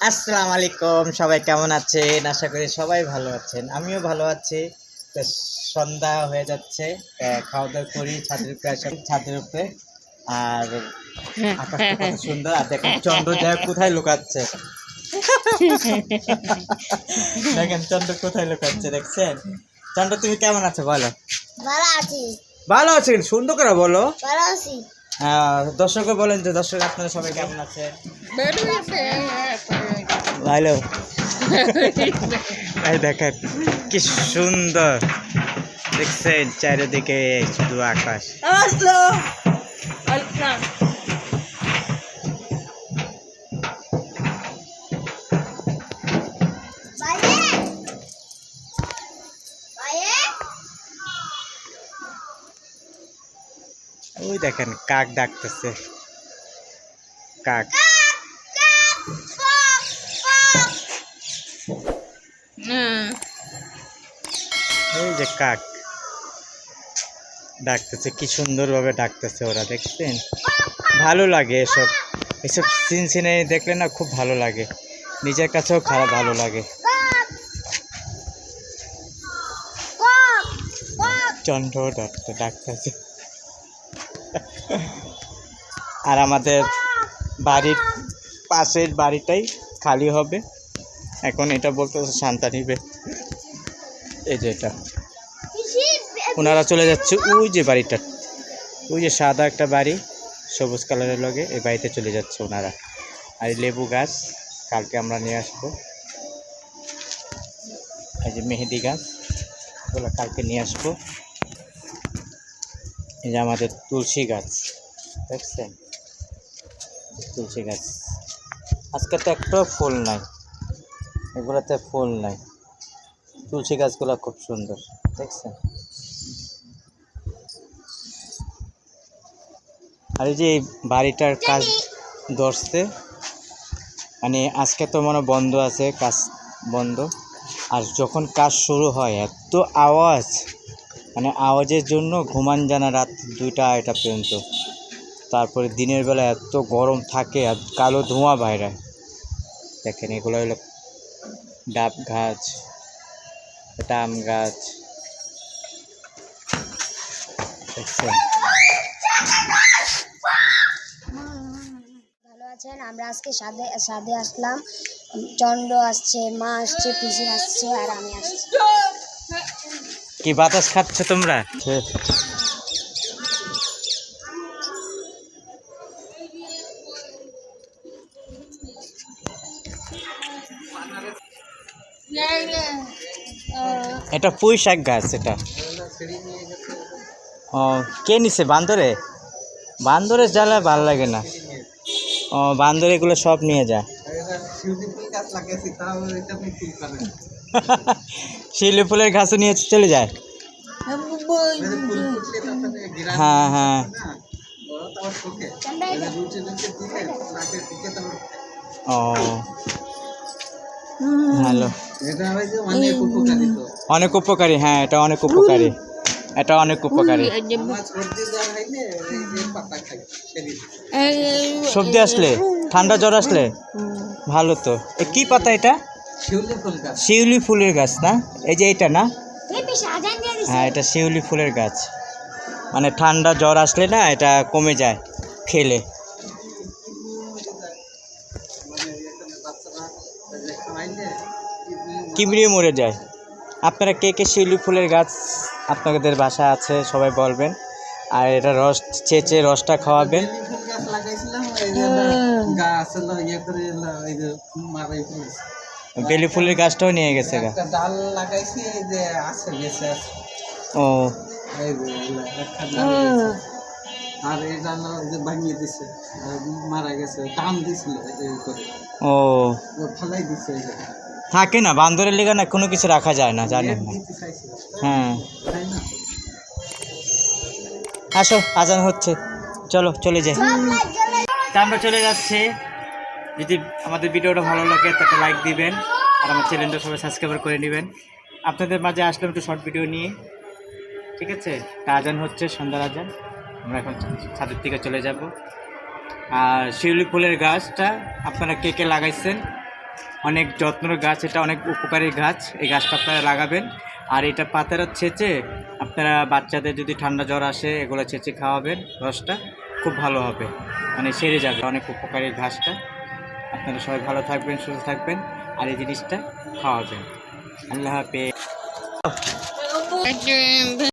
আসসালামু আলাইকুম সবাই কেমন আছেন? আশা করি সবাই ভালো আছেন। আমিও ভালো আছি। তো সন্ধ্যা হয়ে যাচ্ছে খাওয়া দাওয়া করি ছাদের উপরে আসলাম, ছাদের উপরে। আর আকাশটা কত সুন্দর আর দেখেন চন্দ্র যায় কোথায় লুকাচ্ছে। দেখেন চন্দ্র কোথায় লুকাচ্ছে দেখছেন? চন্দ্র তুমি কেমন আছো বলো? ভালো আছি। ভালো আছেন সুন্দর করে বলো। ভালো আছি। আহ, দর্শকও বলেন যে দর্শক আপনারা সবাই কেমন আছেন? ভালো এই দেখেন কি সুন্দর। দেখছেন চারিদিকে শুধু আকাশ। ওই দেখেন কাক ডাকতেছে। কাক এই যে কাক ডাকতেছে, কি সুন্দরভাবে ডাকতেছে ওরা, দেখছেন? ভালো লাগে এসব। এসব সিন সিনে দেখলে না খুব ভালো লাগে। নিজের কাছেও খারাপ ভালো লাগে। চন্দ্র ডাক্তার ডাকতেছে। আর আমাদের বাড়ির পাশের বাড়িটাই খালি হবে। এখন এটা বলতেছে শান্তা নিবে। এই যে এটা। ওনারা চলে যাচ্ছে ওই যে বাড়িটা, ওই যে সাদা একটা বাড়ি, সবুজ কালারের লগে এই বাড়িতে চলে যাচ্ছে ওনারা। আর লেবু গাছ, কালকে আমরা নিয়ে আসব। এই যে মেহেদি গাছ, ওগুলো কালকে নিয়ে আসব। এই যে আমাদের তুলসী গাছ, দেখছেন? তুলসী গাছ। আজকে তো একটাও ফুল নাই, এগুলোতে ফুল নাই। তুলসী গাছগুলো খুব সুন্দর, দেখছেন? আর এই যে এই বাড়িটার কাজ ধরছে মানে আজকে তো মনে বন্ধ আছে, কাজ বন্ধ। আর যখন কাজ শুরু হয়, এত আওয়াজ মানে আওয়াজের জন্য ঘুমান জানা রাত দুইটা, আড়াইটা পর্যন্ত। তারপরে দিনের বেলা এত গরম থাকে আর কালো ধোঁয়া বাইরে। দেখেন, এগুলো হলো ডাব গাছ এটা আম গাছ। দেখছেন ভালো আছেন, আমরা আজকে সাদে সাদে আসলাম। চন্দ্র আসছে, মা আসছে, পিসি আসছে, আর আমি আসছি। কি বাতাস খাচ্ছ তোমরা? এটা পুঁই শাক গাছ এটা। ও, কে নিছে বান্দরে? বান্দরের জ্বালা ভালো লাগে না। ও বান্দর এগুলো সব নিয়ে যায়। শিউলি ফুলের গাছও নিয়ে চলে যায়। হ্যাঁ হ্যাঁ। ও। ভালো। অনেক উপকারী হ্যাঁ এটা অনেক উপকারী। এটা অনেক উপকারী। সর্দি আসলে? ঠান্ডা জ্বর আসলে? ভালো তো। এ কি পাতা এটা? শিউলি ফুলের গাছ না? এই যে এটা না? হ্যাঁ এটা শিউলি ফুলের গাছ। মানে ঠান্ডা জ্বর আসলে না এটা কমে যায় খেলে। কিমড়িয়ে মরে যায়। আপনারা কে কে শিউলি ফুলের গাছ আপনাদের বাসা আছে সবাই বলবেন। আর এটা রস চেঁচে রসটা খাওয়াবেন। বেলি ফুলের গাছটাও নিয়ে গেছে ডাল লাগাইছি ও। আর এই ডাল যে ভাঙিয়ে দিছে মারা গেছে টান দিছিল ও। ফেলাই দিছে এই যে থাকে না, বান্দরের লেগে না কোনো কিছু রাখা যায় না, জানেন না। হ্যাঁ। আসো, আজান হচ্ছে। চলো, চলে যাই। তা আমরা চলে যাচ্ছি। যদি আমাদের ভিডিওটা ভালো লাগে তাকে লাইক দিবেন, আর আমার চ্যানেলটা সবাই সাবস্ক্রাইব করে নেবেন। আপনাদের মাঝে আসলাম একটু শর্ট ভিডিও নিয়ে। ঠিক আছে? তা আজান হচ্ছে, সন্ধ্যার আজান। আমরা এখন ছাদের দিকে চলে যাব। আর শিউলি ফুলের গাছটা আপনারা কে কে লাগাইছেন? অনেক যত্নের গাছ, এটা অনেক উপকারী গাছ, এই গাছটা আপনারা লাগাবেন। আর এটা পাতাটা ছেঁচে আপনারা বাচ্চাদের যদি ঠান্ডা জ্বর আসে, এগুলো ছেঁচে খাওয়াবেন, রসটা খুব ভালো হবে। মানে সেরে যাবে অনেক উপকারী ঘাসটা। আপনারা সবাই ভালো থাকবেন, সুস্থ থাকবেন, আর এই জিনিসটা খাওয়াবেন। আল্লাহ হাফেজ।